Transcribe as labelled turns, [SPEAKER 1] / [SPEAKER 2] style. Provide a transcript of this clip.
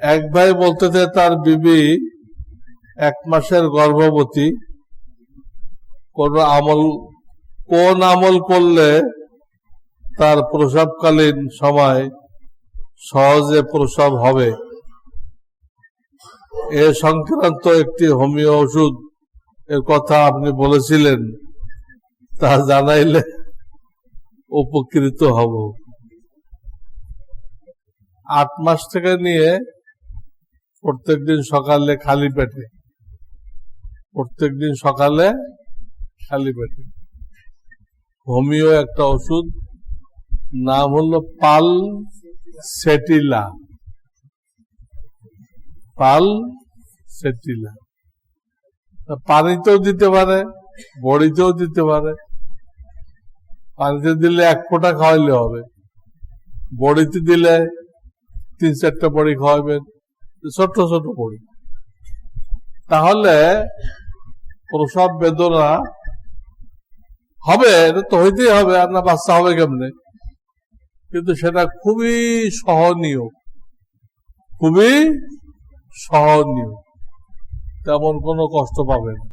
[SPEAKER 1] এক ভাই বলতেছে তার বিবি এক মাসের গর্ভবতী। কোন আমল কোন আমল করলে তার প্রসবকালীন সময় সহজে প্রসব হবে? এ সংক্রান্ত একটি হোমিও ওষুধ এর কথা আপনি বলেছিলেন, তা জানাইলে উপকৃত হব। আট মাস থেকে নিয়ে প্রত্যেকদিন সকালে খালি পেটে। প্রত্যেকদিন সকালে খালি পেটে। হোমিও একটা ওষুধ, নাম হলো পাল সেটিলা পাল সেটিলা পানিতেও দিতে পারে, বড়িতেও দিতে পারে। পানিতে দিলে এক ফোঁটা খাওয়াইলে হবে। বড়িতে দিলে তিন চারটা বড়ি খাওয়াবেন ছোট ছোট পড়ি। তাহলে প্রসব বেদনা হবে, এটা তো হইতেই হবে আপনার বাচ্চা হবে কেমনে? কিন্তু সেটা খুবই সহনীয় খুবই সহনীয়। তেমন কোনো কষ্ট পাবে না।